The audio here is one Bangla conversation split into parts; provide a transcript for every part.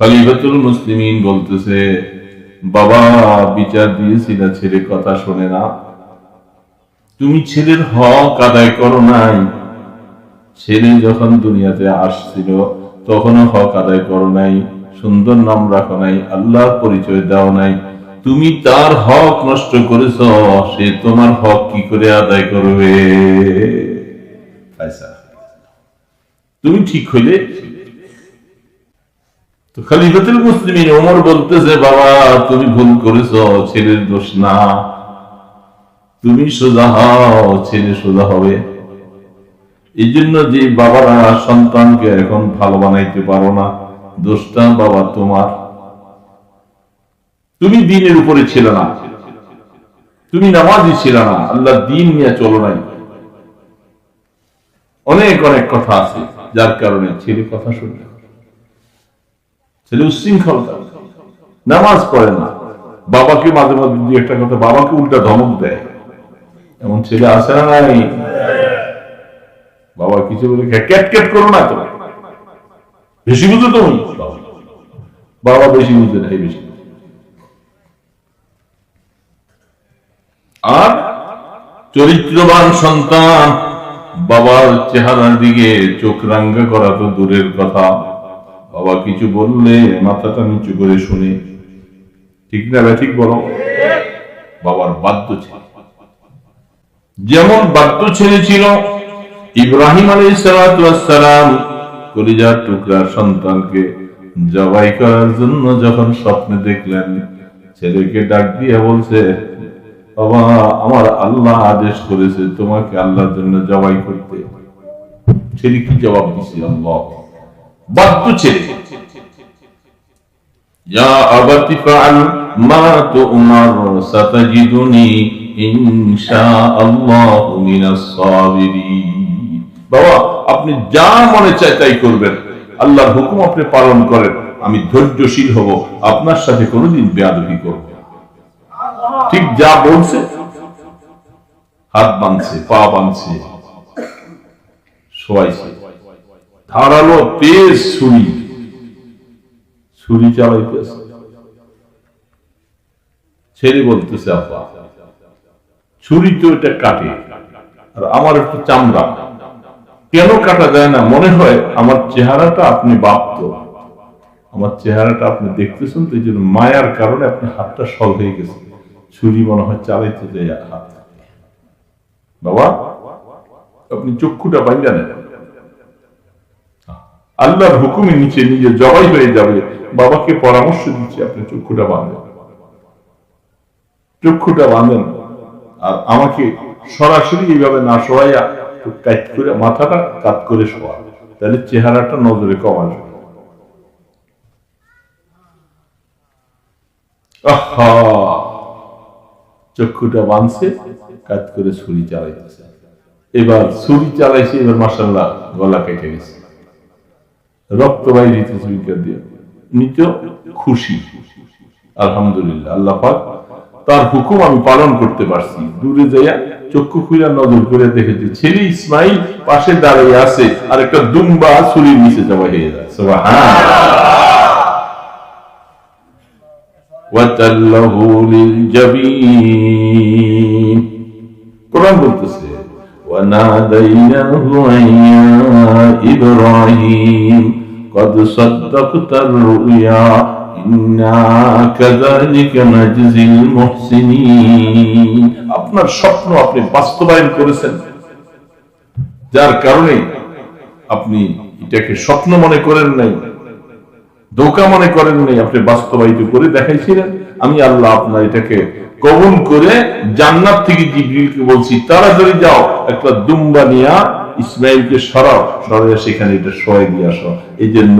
খলিফাতুল মুসলিমিন বলতেছে, বাবা, বিচার দিয়েছি না ছেলে, কথা শোনে না। তুমি ছেলের হক আদায় করো নাই। ছেলে যখন দুনিয়াতে আসছিল, তখনও হক আদায় করো নাই, সুন্দর নাম রাখো নাই আল্লাহ পরিচয় দাও নাই। তুমি তার হক নষ্ট করেছ, সে তোমার হক কি করে আদায় করবে। তুমি ঠিক হইলে তো খলিফাতুল মুসলিমিন ওমর বলতেছে, বাবা, তুমি ভুল করেছ, ছেলের দোষ না। তুমি সোজা হও, ছেলে সোজা হবে। এই জন্য যে বাবারা সন্তানকে এখন ভালো বানাইতে পারো না, দোষটা বাবা তোমার। তুমি দিনের উপরে ছিল না। তুমি নামাজি ছিল না। আল্লাহ দিন নিয়ে চলো নাই। অনেক অনেক কথা আছে, যার কারণে ছেলে কথা শুনবে ছেলে উচ্ছৃঙ্খল নামাজ পড়ে না। বাবাকে মাঝে মাঝে দুই একটা কথা, বাবাকে উল্টা ধমক দেয়। এমন ছেলে আসে না নাই? বাবা কিছু বলে ক্যাট ক্যাট করো না তো। বেশি বুঝো তুমি? বাবা। বেশি বুঝে না বেশি আর চরিত্রবান সন্তান বাবার চেহারার দিকে চোখ রাঙ্গা করা তো দূরের কথা। বাবা কিছু বললে মাথাটা নিচু করে শুনে। ঠিক না ঠিক বলো? বাবার বাধ্য ছিল। যেমন বাধ্য ছেলে ছিল, ইব্রাহিম আলী সালাম কলিজার টুকরার সন্তানকে জবাই করার জন্য যখন স্বপ্নে দেখলেন, ছেলেকে ডাক দিয়ে বলছে, বাবা, আমার আল্লাহ আদেশ করেছে তোমাকে আল্লাহর জন্য জবাই করতে। ছেলে কি জবাব দিছে? আল্লাহ। বদ্ধ মা বাবা, আপনি যা মনে চায় তাই করবেন। আল্লাহর হুকুম আপনি পালন করেন। আমি ধৈর্যশীল হব। আপনার সাথে কোনোদিন বেয়াদবি করব ঠিক যা বলছে, হাত বাঁধছে, পা বাঁধছে সবাই ধারালো তেজ ছুরি। ছুরি চালাইতেছে। ছেলে বলতেছে আপা ছুরি তো এটা কাটে। আর আমার একটু চামড়া। কেন কাটা যায় না? মনে হয় আমার চেহারাটা আপনি বাপ্ত। আমার চেহারাটা আপনি দেখতেছেন তো এই জন্য মায়ার কারণে আপনি হাতটা সল হয়ে গেছে। ছুরি মনে হয় চালাইতে যায় হাত। বাবা, আপনি চক্ষুটা বাইরা নেন। আল্লাহর হুকুমের নিচে নিজে জবাই হয়ে যাবে, বাবাকে পরামর্শ দিচ্ছে, আপনি চক্ষুটা বাঁধেন। চক্ষুটা বাঁধেন। আর আমাকে সরাসরি এইভাবে না একটু কাট করে মাথাটা কাত করে শোয়া, তাহলে চেহারাটা নজরে কম আসবে। চক্ষুটা বাঁধছে, কাত করে ছুরি চালাইতেছে। এবার ছুরি চালাইছে, এবার মাসাল্লাহ গলা কেটে গেছে। রক্ত বাইরে সুইকার দিয়ে নিত খুশি আলহামদুলিল্লাহ আল্লাহ পাক তার হুকুম আমি পালন করতে পারছি দূরে যাইয়া চক্ষু খুলে নজর করে দেখেছি ছেলে ইসমাইল পাশে দাঁড়িয়ে আছে আর একটা দুম্বা ছুরির নিচে যাওয়া হয়ে যায় وَتَلَّهُ لِلْجَبِينِ কোরআন বলতেছে وناديناه أن يا إبراهيم قد صدقت الرؤيا إنا كذلك نجزي المحسنين আপনার স্বপ্ন আপনি বাস্তবায়ন করেছেন যার কারণে আপনি এটাকে স্বপ্ন মনে করেন নাই ধোকা মনে করেন নাই আপনি বাস্তবায়িত করে দেখাইছিলেন আমি আল্লাহ আপনার এটাকে কবুল করে জান্নাত থেকে জিবরিলকে বলছি তাড়াতাড়ি যাও একটা দুম্বা নিয়া ইসমাইলকে সরাও, সরাইয়া সেখানে এটা সরাই দিয়ে আসো। এই জন্য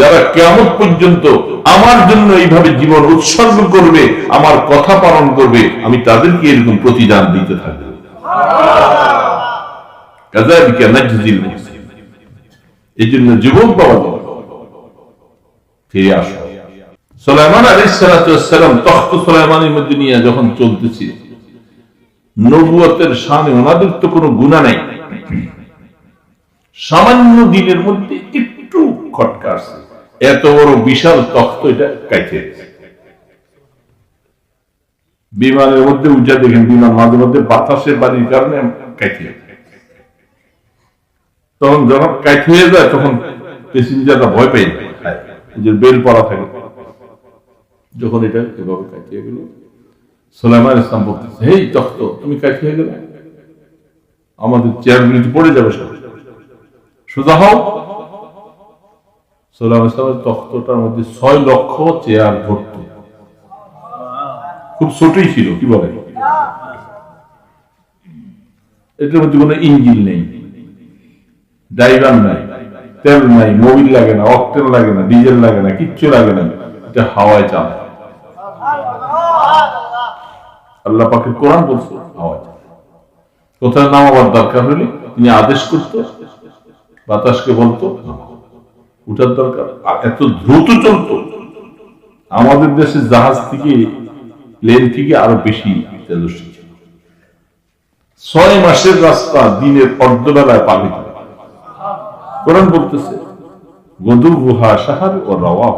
যারা কেমন পর্যন্ত আমার জন্য এইভাবে জীবন উৎসর্গ করবে, আমার কথা পালন করবে, আমি তাদেরকে এরকম প্রতিদান দিতে থাকব। এই নিয়ে যখন চলতেছিল নবুয়তের সামনে ওনাদের তো কোনো গুণা নাই। সামান্য দিনের মধ্যে একটু খটকা আসছে এত বড় বিশাল তখ্ত এটা কাইতে বিমানের মধ্যে উঠা দেখেন, বিমান মাঝে মধ্যে বাতাসের বাড়ির কারণে কাইতে তখন যখন কাইট হয়ে যায়, তখন প্যাসেঞ্জাররা ভয় পেয়ে যায় যে বেল পড়া থাকে। যখন এটা এভাবে কাটিয়ে গেল, সোলাইমান ইসলাম বলতেছে, হেই তুমি কাটিয়ে গেলে? আমাদের চেয়ারগুলি পড়ে যাবে সব। সোজা হও। সোলাইমান ইসলামের তখ্তটার মধ্যে ছয় লক্ষ চেয়ার ভর্ত। খুব ছোটই ছিল, কি বলে এটার মধ্যে কোনো ইঞ্জিন নেই। ড্রাইভার নাই, তেল নাই, মোবিল লাগে না অক্টেল লাগে না, ডিজেল লাগে না, কিচ্ছু লাগে না। এটা হাওয়ায় চালায়। আল্লাহ পাকে কোরআন বলছে হাওয়ায় কোথায় নামাবার দরকার হলে তিনি আদেশ করত বাতাসকে বলতো? উঠার দরকার। আর এত দ্রুত চলতো। আমাদের দেশে জাহাজ থেকে প্লেন থেকে আরও বেশি ছয় মাসের রাস্তা দিনের অর্ধবেলায় পাবি কোরআন বলতেছে, গদু গুহা সাহার ও রওয়া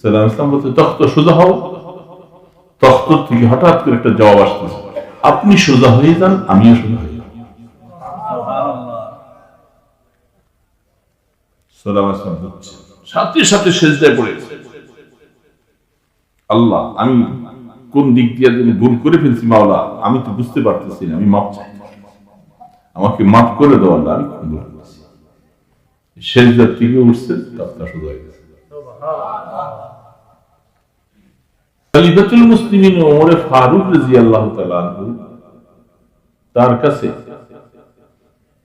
সালাম ইসলাম বলতে তখ্ত সোজা হও। তখ্ত থেকে হঠাৎ করে একটা জবাব আসতেছে, আপনি সোজা হয়ে যান, আমিও সোজা হয়ে যান আল্লাহ, আমি কোন দিক দিয়ে ভুল করে ফেলছি মাওলা, আমি তো বুঝতে পারতেছি না, আমি মাপ চাই। আমাকে মাফ করে দেওয়া আল্লাহ, আমি খুব ভুল করেছি। সেজদার থেকে উঠছে তার শুরু হয়ে গেছে। খলিফাতুল মুসলিমিন ওমরে ফারুক তাআলা আনহু, তার কাছে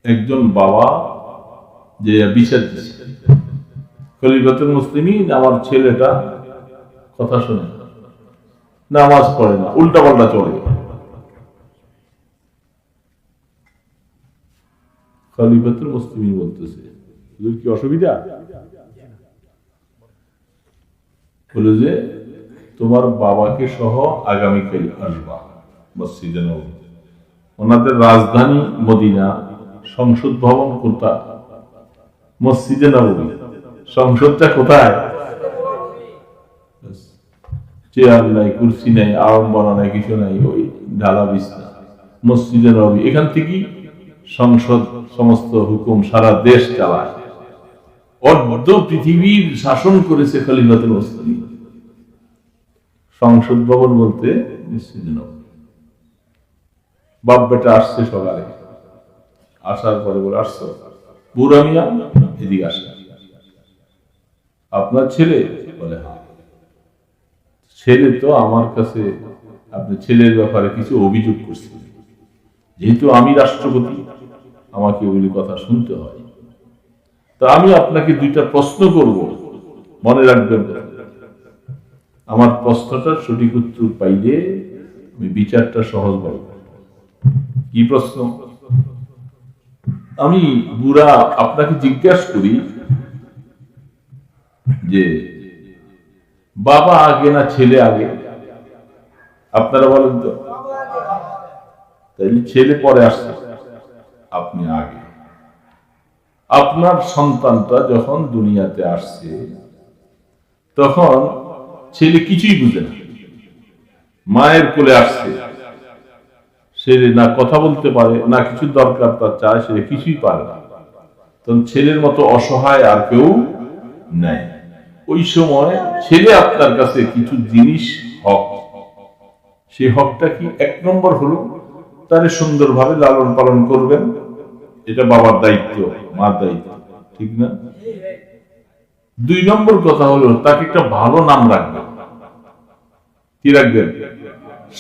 একজন বাবা যে বিচার খলিফাতুল মুসলিমিন আমার ছেলেটা কথা শোনে নামাজ পড়ে না উল্টা পাল্টা চলে খলিফাতুল মুসলিমিন বলতেছে কি অসুবিধা? বলে যে, তোমার বাবাকে সহ আগামীকাল আসবা ওনাদের রাজধানী মদিনা সংসদ ভবন কোথায় মসজিদে নবী সংসদটা কোথায়? চেয়ার নাই কুর্সি নাই আড়ম্বনা নাই কিছু নাই ওই ঢালা বিছনা। মসজিদে নবী এখান থেকেই সংসদ সমস্ত হুকুম সারা দেশ চালায়। অর্ধ পৃথিবীর শাসন করেছে খলিফাতুল মুসলিম। সংসদ ভবন বলতে মসজিদে নবী বাপ বেটা আসছে সকালে। আসার পরে বলে আসছো? বুড়া মিয়া এদিকে আসে আপনার ছেলে? বলে হ্যাঁ। ছেলে তো আমার কাছে, আপনি ছেলের ব্যাপারে কিছু অভিযোগ করছে যেহেতু আমি রাষ্ট্রপতি, আমাকে ওগুলি কথা শুনতে হয়। তা আমি আপনাকে দুইটা প্রশ্ন করব, মনে রাখবেন আমার প্রশ্নটার সঠিক উত্তর পাইলে আমি বিচারটা সহজ পাবো। কি প্রশ্ন? আমি বুড়া আপনাকে জিজ্ঞাসা করি যে, বাবা আগে না ছেলে আগে? আপনারা বলেন তো। তাইলে ছেলে পরে আসছে, আপনি আগে। আপনার সন্তানটা যখন দুনিয়াতে আসছে, তখন ছেলে কিছুই বুঝে না। মায়ের কোলে আসছে। সে না কথা বলতে পারে, না কিছু দরকার তার চায়, সে কিছুই পারে না। তখন ছেলের মতো অসহায় আর কেউ নাই। ওই সময় ছেলে আপনার কাছে কিছু জিনিস হক সেই হকটা কি? এক নম্বর হলো, তারে সুন্দরভাবে লালন পালন করবেন। এটা বাবার দায়িত্ব, মার দায়িত্ব, ঠিক না? দুই নম্বর কথা হলো, তাকে একটা ভালো নাম রাখবেন। কি রাখবেন?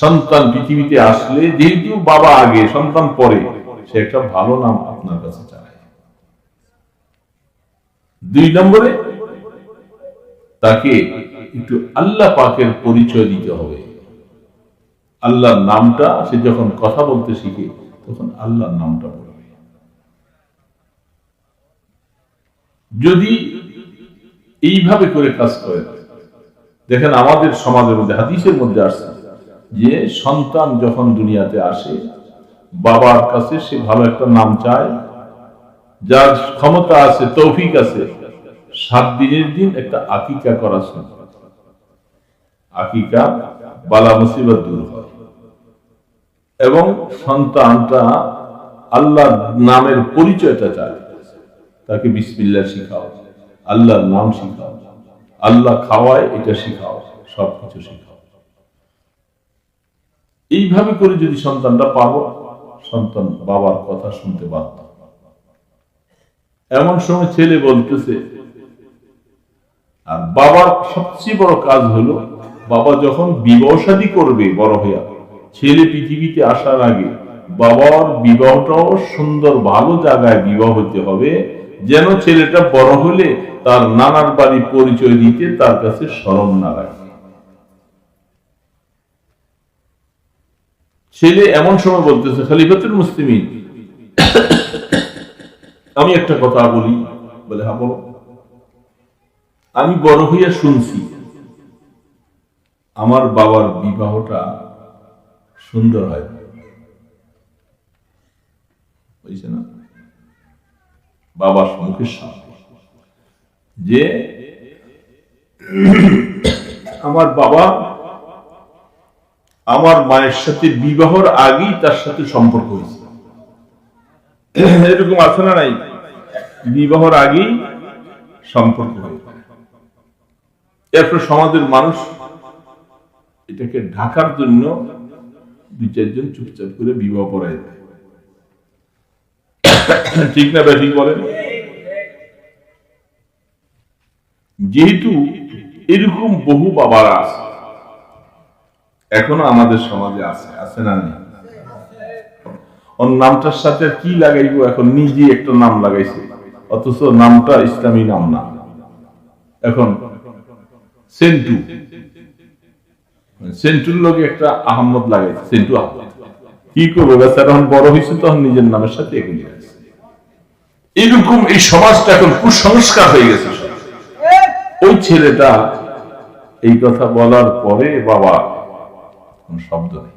সন্তান পৃথিবীতে আসলে, যেহেতু বাবা আগে, সন্তান পরে সে একটা ভালো নাম আপনার কাছে চায় দুই নম্বরে, তাকে একটু আল্লাহ পাকের পরিচয় দিতে হবে। আল্লাহর নামটা, সে যখন কথা বলতে শিখে, তখন আল্লাহর নামটা বলবে। যদি এইভাবে করে কাজ করে দেখেন আমাদের সমাজের মধ্যে, হাদিসের মধ্যে আসছে যে সন্তান যখন দুনিয়াতে আসে, বাবার কাছে সে ভালো একটা নাম চায়, যার ক্ষমতা আছে, তৌফিক আছে, সাত দিনের দিন একটা আকিকা করা। আকিকা বালা মুসিবত দূর হয়। এবং সন্তানটা আল্লাহ নামের পরিচয়টা চায়। তাকে বিসমিল্লা শিখাও, আল্লাহর নাম শিখাও, আল্লাহ খাওয়ায় এটা শিখাও, সবকিছু শিখাও। এইভাবে করে যদি সন্তানটা পাবো, সন্তান বাবার কথা শুনতে বাধ্য। এমন সময় ছেলে বলতেছে, আর বাবার সবচেয়ে বড় কাজ হলো, বাবা যখন বিবাহ শাদী করবে বড় হইয়া, ছেলে পৃথিবীতে আসার আগে বাবার বিবাহটাও সুন্দর ভালো জায়গায় বিবাহ হতে হবে, যেন ছেলেটা বড় হলে তার নানার বাড়ি পরিচয় দিতে তার কাছে স্মরণ না রাখে ছেলে এমন সময় বলতেছে, খালিফাতুল মুসলিমিন। আমি একটা কথা বলি, বলে হ্যাঁ বলো। আমি বড় হইয়া শুনছি, আমার বাবার বিবাহটা সুন্দর হয়। বুঝছে না? বাবার মুখের সামনে। যে আমার বাবা আমার মায়ের সাথে বিবাহর আগেই তার সাথে সম্পর্ক হয়েছে। এরকম আছে না নাই? বিবাহর আগেই সম্পর্ক এরপর সমাজের মানুষ এটাকে ঢাকার জন্য দুই চারজন চুপচাপ করে বিবাহ পড়ায় দেয়। ঠিক না ব্যাঠিক বলেন? যেহেতু এরকম বহু বাবারা আছে এখনও আমাদের সমাজে আছে আছে না নেই? ওর নামটার সাথে কি লাগাইবো এখন? নিজে একটা নাম লাগাইছে। অথচ নামটা ইসলামী নাম না। এখন সেন্টু। সেন্টুর লোক একটা আহমদ লাগাইছে, সেন্টু আহমদ কি করব? বেচারা যখন বড় হয়েছে তখন নিজের নামের সাথে গেছে এরকম এই সমাজটা এখন কুসংস্কার হয়ে গেছে ওই ছেলেটা এই কথা বলার পরে বাবা কোন শব্দ নেই।